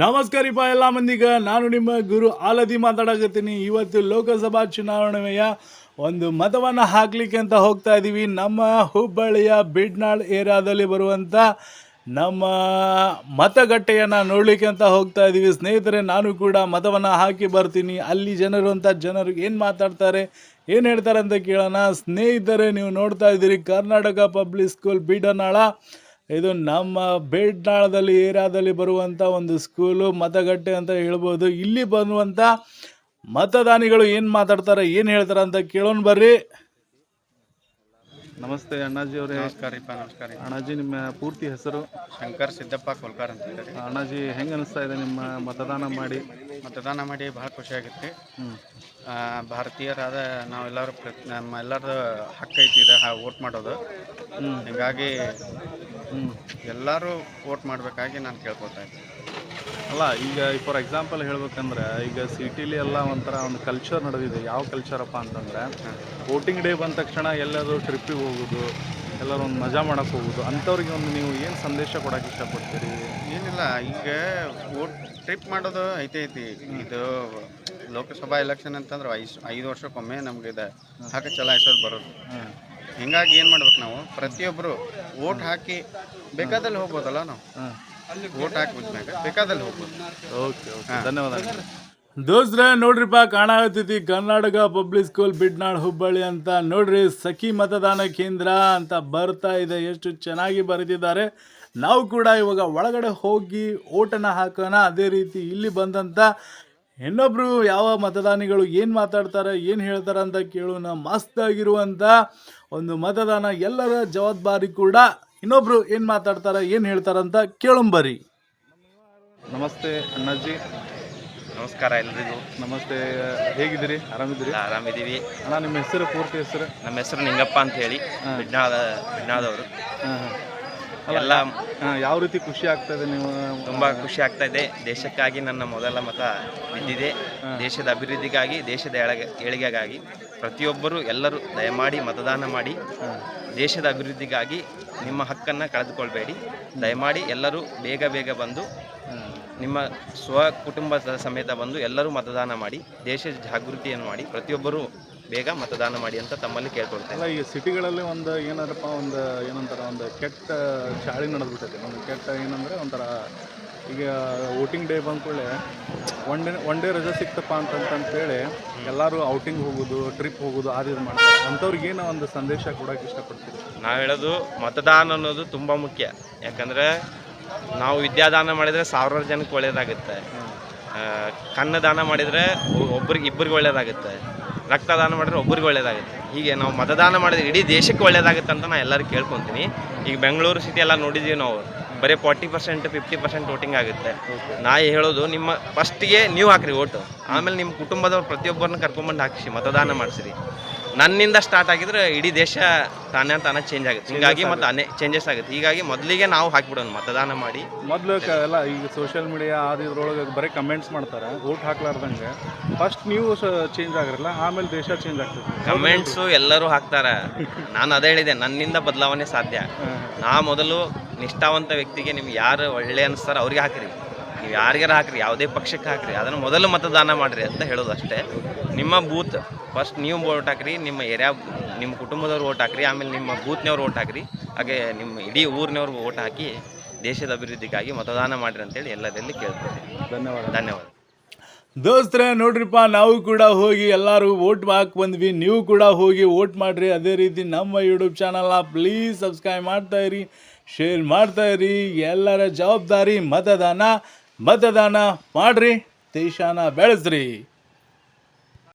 ನಮಸ್ಕಾರಿಪ್ಪ ಎಲ್ಲ ಮಂದಿಗ. ನಾನು ನಿಮ್ಮ ಗುರು ಆಲದಿ ಮಾತಾಡಕತ್ತೀನಿ. ಇವತ್ತು ಲೋಕಸಭಾ ಚುನಾವಣೆಯ ಒಂದು ಮತವನ್ನು ಹಾಕ್ಲಿಕ್ಕೆ ಅಂತ ಹೋಗ್ತಾ ಇದ್ದೀವಿ ನಮ್ಮ ಹುಬ್ಬಳ್ಳಿಯ ಬಿಡ್ನಾಳ್ ಏರಿಯಾದಲ್ಲಿ ಬರುವಂಥ ನಮ್ಮ ಮತಗಟ್ಟೆಯನ್ನು ನೋಡಲಿಕ್ಕೆ ಅಂತ ಹೋಗ್ತಾ ಇದ್ದೀವಿ ಸ್ನೇಹಿತರೆ, ನಾನು ಕೂಡ ಮತವನ್ನು ಹಾಕಿ ಬರ್ತೀನಿ. ಅಲ್ಲಿ ಜನರು ಅಂತ ಜನರು ಏನು ಮಾತಾಡ್ತಾರೆ, ಏನು ಹೇಳ್ತಾರೆ ಅಂತ ಕೇಳೋಣ. ಸ್ನೇಹಿತರೆ, ನೀವು ನೋಡ್ತಾ ಇದ್ದೀರಿ ಕರ್ನಾಟಕ ಪಬ್ಲಿಕ್ ಸ್ಕೂಲ್ ಬೀಡನಾಳ. ಇದು ನಮ್ಮ ಬೇಡ್ನಾಳದಲ್ಲಿ ಏರಿಯಾದಲ್ಲಿ ಬರುವಂಥ ಒಂದು ಸ್ಕೂಲು ಮತಗಟ್ಟೆ ಅಂತ ಹೇಳ್ಬೋದು. ಇಲ್ಲಿ ಬರುವಂಥ ಮತದಾನಿಗಳು ಏನು ಮಾತಾಡ್ತಾರೆ ಏನು ಹೇಳ್ತಾರೆ ಅಂತ ಕೇಳೋಣ ಬರ್ರಿ. ನಮಸ್ತೆ ಅಣ್ಣಾಜಿ ಅವರೇ. ನಮಸ್ಕಾರಪ್ಪ ನಮಸ್ಕಾರ. ಅಣ್ಣಾಜಿ ನಿಮ್ಮ ಪೂರ್ತಿ ಹೆಸರು? ಶಂಕರ್ ಸಿದ್ದಪ್ಪ ಕೋಲ್ಕಾರ್ ಅಂತ ಹೇಳಿ ಅಣ್ಣಾಜಿ ಹೆಂಗೆ ಅನಿಸ್ತಾ ಇದೆ ನಿಮ್ಮ ಮತದಾನ ಮಾಡಿ? ಮತದಾನ ಮಾಡಿ ಭಾಳ ಖುಷಿಯಾಗುತ್ತೆ ಹ್ಮ್. ಭಾರತೀಯರಾದ ನಾವೆಲ್ಲರೂ ಪ್ರತಿ ನಮ್ಮ ಎಲ್ಲರದ್ದು ಹಕ್ಕೈತಿದೆ ಐತಿ ಓಟ್ ವೋಟ್ ಮಾಡೋದು. ಹೀಗಾಗಿ ಎಲ್ಲರೂ ವೋಟ್ ಮಾಡಬೇಕಾಗಿ ನಾನು ಕೇಳ್ಕೊತಾ ಇದ್ದೀನಿ ಅಲ್ಲ ಈಗ ಫಾರ್ ಎಕ್ಸಾಂಪಲ್ ಹೇಳ್ಬೇಕಂದ್ರೆ ಈಗ ಸಿಟಿಲಿ ಎಲ್ಲ ಒಂಥರ ಒಂದು ಕಲ್ಚರ್ ನಡೆದಿದೆ. ಯಾವ ಕಲ್ಚರಪ್ಪ ಅಂತಂದ್ರೆ ವೋಟಿಂಗ್ ಡೇ ಬಂದ ತಕ್ಷಣ ಎಲ್ಲರೂ ಟ್ರಿಪ್ಪಿಗೆ ಹೋಗೋದು ಎಲ್ಲರೂ ಒಂದು ಮಜಾ ಮಾಡಕ್ಕೆ ಹೋಗೋದು ಅಂಥವ್ರಿಗೆ ಒಂದು ನೀವು ಏನು ಸಂದೇಶ ಕೊಡೋಕೆ ಇಷ್ಟಪಡ್ತೀರಿ? ಏನಿಲ್ಲ ಈಗ ವೋಟ್ ಟ್ರಿಪ್ ಮಾಡೋದು ಐತೆ ಐತಿ. ಇದು ಲೋಕಸಭಾ ಎಲೆಕ್ಷನ್ ಅಂತಂದ್ರೆ ಐದು ಐದು ವರ್ಷಕ್ಕೊಮ್ಮೆ ನಮ್ಗೆ ಇದು. ಹಕ್ಕು ಚಲಾಯಿಸೋದು ಬರೋದು. ಹಿಂಗಾಗಿ ಏನು ಮಾಡ್ಬೇಕು ನಾವು? ಪ್ರತಿಯೊಬ್ಬರು ಓಟ್ ಹಾಕಿ ಬೇಕಾದಲ್ಲಿ ಹೋಗ್ಬೋದಲ್ಲ ನಾವು? ಓಟ್ ವೋಟ್ ಹಾಕ್ಬಿಟ್ಮ್ಯಾಗ ಬೇಕಾದಲ್ಲಿ ಹೋಗ್ಬೋದು. Okay okay. ಧನ್ಯವಾದಗಳು. ದೋಸ್ತ್ರೆ ನೋಡ್ರಿಪ್ಪ ಕಾಣಾಗತ್ತೈತಿ ಕರ್ನಾಟಕ ಪಬ್ಲಿಕ್ ಸ್ಕೂಲ್ ಬಿಡ್ನಾಳ್ ಹುಬ್ಬಳ್ಳಿ ಅಂತ. ನೋಡ್ರಿ ಸಖಿ ಮತದಾನ ಕೇಂದ್ರ ಅಂತ ಬರ್ತಾ ಇದೆ. ಎಷ್ಟು ಚೆನ್ನಾಗಿ ಬರೆದಿದ್ದಾರೆ. ನಾವು ಕೂಡ ಇವಾಗ ಒಳಗಡೆ ಹೋಗಿ ಓಟನ ಹಾಕೋಣ. ಅದೇ ರೀತಿ ಇಲ್ಲಿ ಬಂದಂಥ ಇನ್ನೊಬ್ರು ಯಾವ ಮತದಾನಿಗಳು ಏನು ಮಾತಾಡ್ತಾರೆ ಏನು ಹೇಳ್ತಾರೆ ಅಂತ ಕೇಳೋಣ. ಮಸ್ತಾಗಿರುವಂಥ ಒಂದು ಮತದಾನ ಎಲ್ಲರ ಜವಾಬ್ದಾರಿ ಕೂಡ ಇನ್ನೊಬ್ರು ಏನು ಮಾತಾಡ್ತಾರೆ ಏನು ಹೇಳ್ತಾರಂತ ಕೇಳಂಬರಿ. ನಮಸ್ತೆ ಅಣ್ಣಾಜಿ. ನಮಸ್ಕಾರ ಎಲ್ರಿಗೂ. ನಮಸ್ತೆ ಹೇಗಿದ್ದೀರಿ? ಆರಾಮಿದ್ದೀರಿ? ಆರಾಮಿದ್ದೀವಿ. ಅಣ್ಣ ನಿಮ್ಮ ಹೆಸರು ಪೂರ್ತಿ ಹೆಸರು? ನಮ್ಮ ಹೆಸರು ನಿಂಗಪ್ಪ ಅಂತ ಹೇಳಿ ಬಿಡ್ನಾಳ ಬಿಡ್ನಾಳದವರು ಹಾಂ ಹಾಂ. ಎಲ್ಲ. ಯಾವ ರೀತಿ ಖುಷಿ ಆಗ್ತದೆ ನೀವು? ತುಂಬ ಖುಷಿ ಆಗ್ತಾ ಇದೆ. ದೇಶಕ್ಕಾಗಿ ನನ್ನ ಮೊದಲ ಮತ ಬಿದ್ದಿದೆ. ದೇಶದ ಅಭಿವೃದ್ಧಿಗಾಗಿ ದೇಶದ ಏಳಿಗೆ ಏಳಿಗೆಗಾಗಿ ಪ್ರತಿಯೊಬ್ಬರು ಎಲ್ಲರೂ ದಯಮಾಡಿ ಮತದಾನ ಮಾಡಿ. ದೇಶದ ಅಭಿವೃದ್ಧಿಗಾಗಿ ನಿಮ್ಮ ಹಕ್ಕನ್ನು ಕಳೆದುಕೊಳ್ಬೇಡಿ. ದಯಮಾಡಿ ಎಲ್ಲರೂ ಬೇಗ ಬೇಗ ಬಂದು ನಿಮ್ಮ ಸ್ವ ಕುಟುಂಬದ ಸಮೇತ ಬಂದು ಎಲ್ಲರೂ ಮತದಾನ ಮಾಡಿ ದೇಶದ ಜಾಗೃತಿಯನ್ನು ಮಾಡಿ, ಪ್ರತಿಯೊಬ್ಬರೂ ಬೇಗ ಮತದಾನ ಮಾಡಿ ಅಂತ ತಮ್ಮಲ್ಲಿ ಕೇಳ್ಕೊಳ್ತೇನೆ. ಈಗ ಸಿಟಿಗಳಲ್ಲಿ ಒಂದು ಏನಾರಪ್ಪ, ಒಂದು ಏನಂತಾರ, ಒಂದು ಕೆಟ್ಟ ಚಾಳಿ ನಡೆದ್ಬಿಟ್ಟೈತೆ. ಒಂದು ಕೆಟ್ಟ ಏನಂದರೆ ಒಂಥರ ಈಗ ವೋಟಿಂಗ್ ಡೇ ಬಂದ ಕೂಡಲೇ ಒನ್ ಡೇ ಒನ್ ಡೇ ರಜಾ ಸಿಕ್ತಪ್ಪ ಅಂತಂತಂತೇಳಿ ಎಲ್ಲರೂ ಔಟಿಂಗ್ ಹೋಗೋದು, ಟ್ರಿಪ್ ಹೋಗೋದು ಆ ಇದು ಮಾಡ್ತಾರೆ. ಅಂಥವ್ರಿಗೆ ಏನೋ ಒಂದು ಸಂದೇಶ ಕೊಡೋಕೆ ಇಷ್ಟಪಡ್ತೀರಿ? ನಾವು ಹೇಳೋದು ಮತದಾನ ಅನ್ನೋದು ತುಂಬ ಮುಖ್ಯ. ಯಾಕಂದರೆ ನಾವು ವಿದ್ಯಾದಾನ ಮಾಡಿದರೆ ಸಾವಿರಾರು ಜನಕ್ಕೆ ಒಳ್ಳೆಯದಾಗುತ್ತೆ ಕನ್ನದಾನ ಮಾಡಿದರೆ ಒಬ್ರಿಗೆ, ಇಬ್ಬರಿಗೆ ಒಳ್ಳೆಯದಾಗುತ್ತೆ ರಕ್ತದಾನ ಮಾಡಿದ್ರೆ ಒಬ್ರಿಗೆ ಒಳ್ಳೆಯದಾಗುತ್ತೆ ಹೀಗೆ ನಾವು ಮತದಾನ ಮಾಡಿದ್ರೆ ಇಡೀ ದೇಶಕ್ಕೆ ಒಳ್ಳೆಯದಾಗುತ್ತೆ ಅಂತ ನಾನು ಎಲ್ಲರೂ ಕೇಳ್ಕೊತೀನಿ. ಈಗ ಬೆಂಗಳೂರು ಸಿಟಿ ಎಲ್ಲ ನೋಡಿದ್ದೀವಿ ನಾವು. ಬರೀ forty percent fifty percent voting ಆಗುತ್ತೆ. ನಾ ಹೇಳೋದು ನಿಮ್ಮ ಫಸ್ಟಿಗೆ ನೀವು ಹಾಕ್ರಿ ಓಟು ಆಮೇಲೆ ನಿಮ್ಮ ಕುಟುಂಬದವ್ರು ಪ್ರತಿಯೊಬ್ಬರನ್ನ ಕರ್ಕೊಂಬಂದು ಹಾಕಿಸಿ ಮತದಾನ ಮಾಡಿಸಿರಿ. ನನ್ನಿಂದ ಸ್ಟಾರ್ಟ್ ಆಗಿದ್ರೆ ಇಡೀ ದೇಶ ತಾನೇ ತಾನೇ ಚೇಂಜ್ ಆಗುತ್ತೆ. ಹಿಂಗಾಗಿ ಮತ್ತೆ ಅನೇ ಚೇಂಜಸ್ ಆಗುತ್ತೆ. ಹೀಗಾಗಿ ಮೊದಲಿಗೆ ನಾವು ಹಾಕಿಬಿಡೋಣ ಮತದಾನ ಮಾಡಿ. ಮೊದಲು ಎಲ್ಲ ಈಗ ಸೋಷಿಯಲ್ ಮೀಡಿಯಾ ಅದು ಇದ್ರೊಳಗೆ ಬರೀ ಕಮೆಂಟ್ಸ್ ಮಾಡ್ತಾರೆ ಓಟ್ ಹಾಕ್ಲಾರ್ದಂಗೆ. ಫಸ್ಟ್ ನೀವು ಚೇಂಜ್ ಆಗಿರಲ್ಲ ಆಮೇಲೆ ದೇಶ ಚೇಂಜ್ ಆಗ್ತದೆ. ಕಮೆಂಟ್ಸು ಎಲ್ಲರೂ ಹಾಕ್ತಾರೆ. ನಾನು ಅದೇ ಹೇಳಿದೆ ನನ್ನಿಂದ ಬದಲಾವಣೆ ಸಾಧ್ಯ. ನಾ ಮೊದಲು ನಿಷ್ಠಾವಂತ ವ್ಯಕ್ತಿಗೆ ನಿಮ್ಗೆ ಯಾರು ಒಳ್ಳೆ ಅನಿಸ್ತಾರೋ ಅವ್ರಿಗೆ ಹಾಕ್ರಿ. ನೀವು ಯಾರಿಗಾರ ಹಾಕ್ರಿ ಯಾವುದೇ ಪಕ್ಷಕ್ಕೆ ಹಾಕ್ರಿ ಅದನ್ನು ಮೊದಲು ಮತದಾನ ಮಾಡಿರಿ ಅಂತ ಹೇಳೋದು ಅಷ್ಟೇ. ನಿಮ್ಮ ಬೂತ್ ಫಸ್ಟ್ ನೀವು ವೋಟ್ ಹಾಕ್ರಿ ನಿಮ್ಮ ಏರಿಯಾ ನಿಮ್ಮ ಕುಟುಂಬದವ್ರು ಓಟ್ ಹಾಕ್ರಿ ಆಮೇಲೆ ನಿಮ್ಮ ಬೂತ್ನವ್ರು ಓಟ್ ಹಾಕ್ರಿ ಹಾಗೆ ನಿಮ್ಮ ಇಡೀ ಊರಿನವ್ರು ಓಟ್ ಹಾಕಿ ದೇಶದ ಅಭಿವೃದ್ಧಿಗಾಗಿ ಮತದಾನ ಮಾಡಿರಿ ಅಂತೇಳಿ ಎಲ್ಲದೆಲ್ಲ ಕೇಳ್ತಾರೆ ಧನ್ಯವಾದ. ಧನ್ಯವಾದ. ದೋಸ್ತ್ರೆ ನೋಡ್ರಿಪ್ಪ ನಾವು ಕೂಡ ಹೋಗಿ ಎಲ್ಲರೂ ಓಟ್ ಹಾಕಿ ಬಂದ್ವಿ ನೀವು ಕೂಡ ಹೋಗಿ ಓಟ್ ಮಾಡಿರಿ. ಅದೇ ರೀತಿ ನಮ್ಮ ಯೂಟ್ಯೂಬ್ ಚಾನಲ್ನ ಪ್ಲೀಸ್ ಸಬ್ಸ್ಕ್ರೈಬ್ ಮಾಡ್ತಾ ಇರಿ ಶೇರ್ ಮಾಡ್ತಾ ಇರಿ ಎಲ್ಲರ ಜವಾಬ್ದಾರಿ ಮತದಾನ. ಮತದಾನ ಮಾಡ್ರಿ ದೇಶಾನ ಬೆಳೆಸ್ರಿ.